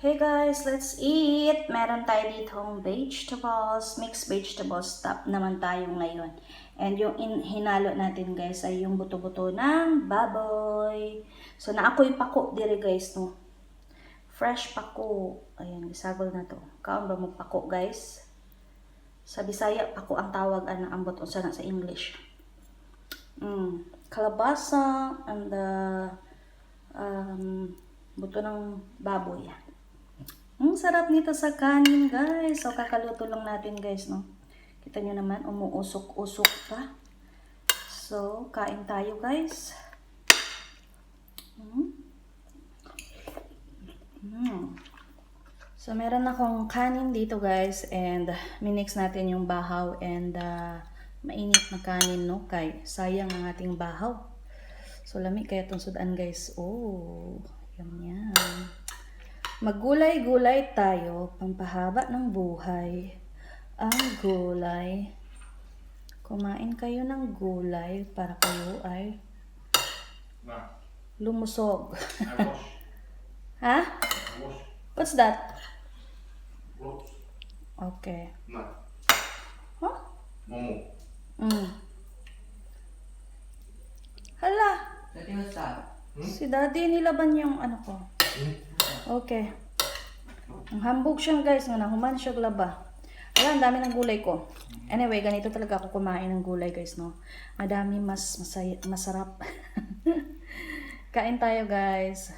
Hey guys, let's eat! Meron tayo ditong vegetables, mixed vegetables top naman tayo ngayon. And yung in, hinalo natin guys ay yung buto-buto ng baboy. So naakoy pako dire guys no. Fresh pako. Ayan, gisagol na to. Kaon ba mo pako guys? Sa Bisaya, pako ang tawag ana ambot unsa na sa English. Mm, kalabasa and the um, buto ng baboy. Ang sarap nito sa kanin, guys. So, kakaluto lang natin, guys, no? Kita nyo naman, umuusok-usok pa. So, kain tayo, guys. Mm. Mm. So, meron akong kanin dito, guys. And, minix natin yung bahaw and uh, mainit na kanin, no? Kay, sayang ang ating bahaw. So, lami kaya itong sudan, guys. Oh. Maggulay-gulay tayo, pampahaba ng buhay. Ang gulay. Kumain kayo ng gulay para kayo ay lumusog. Ha? What's that? Okay. Ma, Huh? Momo. Mm. Hala, Daddy, what's that? si daddy nilaban yung ano ko. Okay. Ang hambog siya guys, nga nahuman siya laba. Wala, ang dami ng gulay ko. Anyway, ganito talaga ako kumain ng gulay guys, no? Madami mas masaya, masarap. Kain tayo guys.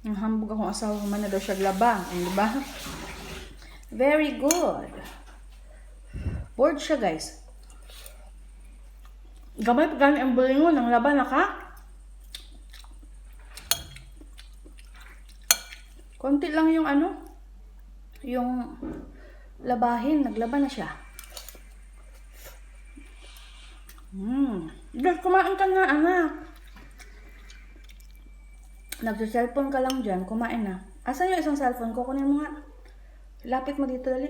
Ang hambog akong asawa man na daw siya glaba. Ang diba? Very good. Bored siya guys. Gamay pa gani ang bulingon ng laban na ka. Konti lang yung ano, yung labahin, naglaban na siya. Hmm. Diyos, kumain ka nga, anak. Nagsa-cellphone ka lang dyan, kumain na. Asan yung isang cellphone ko? Kunin mo nga. Lapit mo dito, dali.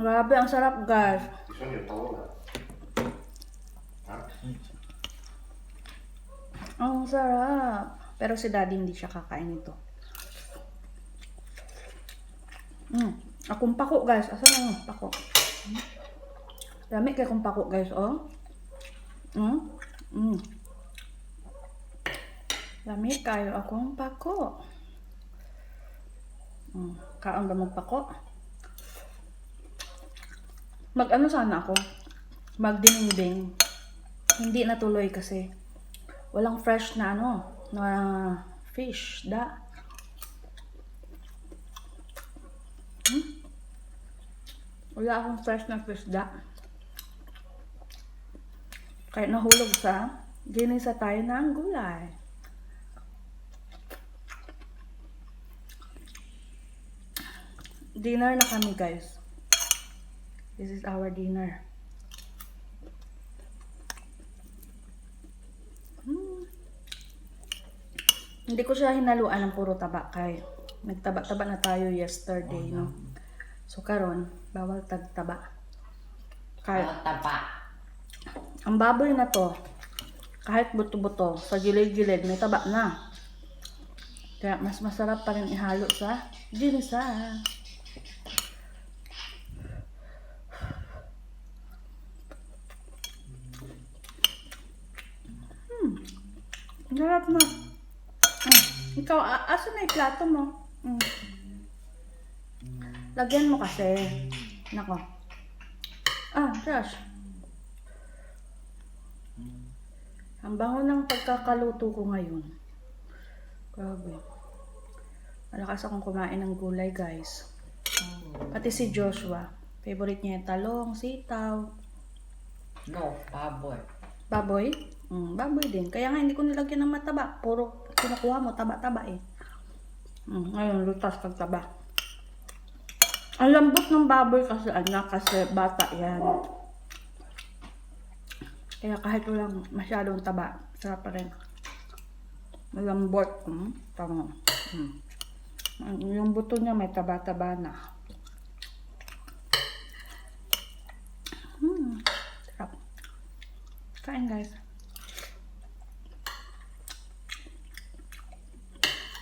Grabe, ang sarap, guys. This one. Huh? Ang sarap. Pero si daddy hindi siya kakain nito. Mm. Akong pako, guys. Asan yung pako? Dami kay kong pako, guys, oh. Mm. Mm. Dami kayo akong pako. Mm. Kaon ba mong pako? Mag-ano sana ako? Magdininding. Hindi natuloy kasi walang fresh na ano, na fish, da. Hmm? Wala akong fresh na fish, da. Kahit nahulog sa, ginisa tayo ng gulay. Dinner na kami, guys. This is our dinner. Hmm. Hindi ko siya hinaluan ng puro taba kay nagtaba-taba na tayo yesterday, no? So karon bawal tagtaba. Kay Ang taba. ang baboy na to, kahit buto-buto, sa gilid-gilid, may taba na. Kaya mas masarap pa rin ihalo sa ginisa. Hmm. Ang Sarap na. Hmm. Ikaw, a- asan na yung plato mo? Hmm. Lagyan mo kasi. Nako. Ah, Josh. Ang bango ng pagkakaluto ko ngayon. Grabe. Malakas akong kumain ng gulay, guys. Pati si Joshua. Favorite niya yung talong, sitaw, No, baboy. baboy. Mm, baboy din. Kaya nga hindi ko nilagyan ng mataba. Puro kinukuha mo, taba-taba eh. Mm, ngayon, lutas pag taba. Ang lambot ng baboy kasi anak, kasi bata yan. Kaya kahit walang masyadong taba, sarap pa rin. Malambot. Mm, tama. Mm. Yung buto niya may taba-taba na. Mm, sarap. Kain guys.